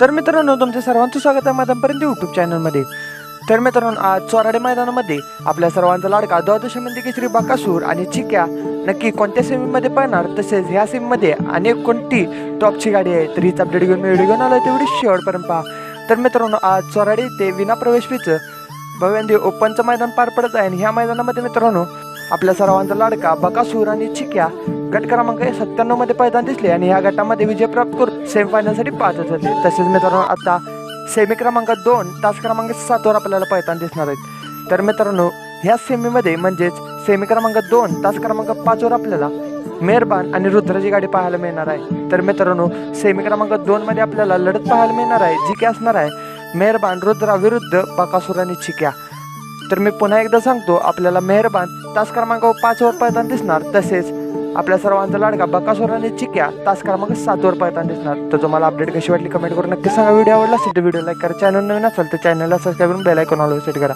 तर मित्रांनो तुमच्या सर्वांचं स्वागत आहे मैदानपर्यंत यूट्यूब चॅनलमध्ये तर मित्रांनो आज चोराडे मैदानामध्ये आपल्या सर्वांचा लाडका द्वादशमंदी केसरी बाकासूर आणि चिक्या नक्की कोणत्या सेमीमध्ये पळणार तसेच ह्या सेमीमध्ये अनेक कोणती टॉपची गाडी आहे तर हीच अपडेट घेऊन मी व्हिडिओ घेऊन आलो तेवढी शेवटपर्यंत पहा. तर मित्रांनो आज चोराडे ते विना प्रवेश फीचं भव्यांदी ओपनचं मैदान पार पडत आहे आणि ह्या मैदानामध्ये मित्रांनो आपल्या सर्वांचा लाडका बकासूर आणि चिक्या गट क्रमांक सत्त्याण्णवमध्ये पैदान दिसले आणि ह्या गटामध्ये विजय प्राप्त करून सेमीफायनलसाठी पाहत होते तसेच मित्रांनो आता सेमी क्रमांक दोन तास क्रमांक सातवर आपल्याला पैदान दिसणार आहेत. तर मित्रांनो ह्या सेमीमध्ये म्हणजेच सेमी क्रमांक दोन तास क्रमांक पाचवर आपल्याला मेहरबान आणि रुद्राची गाडी पाहायला मिळणार आहे. तर मित्रांनो सेमी क्रमांक दोनमध्ये आपल्याला लढत पाहायला मिळणार आहे जी की असणार आहे मेहरबान रुद्रा विरुद्ध बकासूर आणि चिक्या. तर मी पुन्हा एकदा सांगतो आपल्याला मेहरबान तास क्रमांक पाचवर पैदान दिसणार तसेच आपल्या सर्वांचा लाडका बकासूर चिक्या तास क्रमांक सातवर पाहताना दिसणार. तर तुम्हाला अपडेट कशी वाटली कमेंट करून नक्की सांगा. व्हिडिओ आवडला असेल तर व्हिडिओ लाईक करा. चॅनल नवीन असेल तर चॅनलला सबस्क्राईब करून बेल आयकॉन ऑल सेट करा.